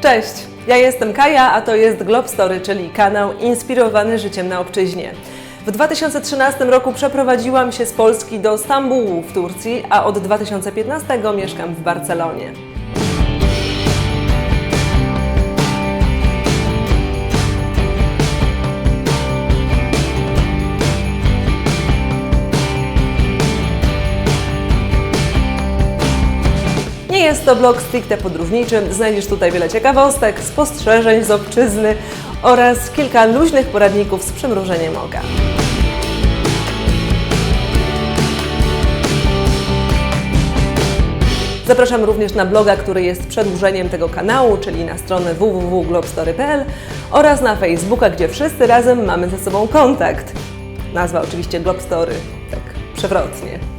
Cześć, ja jestem Kaja, a to jest Globstory, czyli kanał inspirowany życiem na obczyźnie. W 2013 roku przeprowadziłam się z Polski do Stambułu w Turcji, a od 2015 mieszkam w Barcelonie. Nie jest to blog stricte podróżniczy. Znajdziesz tutaj wiele ciekawostek, spostrzeżeń z obczyzny oraz kilka luźnych poradników z przymrużeniem oka. Zapraszam również na bloga, który jest przedłużeniem tego kanału, czyli na stronę www.globstory.pl oraz na Facebooka, gdzie wszyscy razem mamy ze sobą kontakt. Nazwa oczywiście Globstory, tak przewrotnie.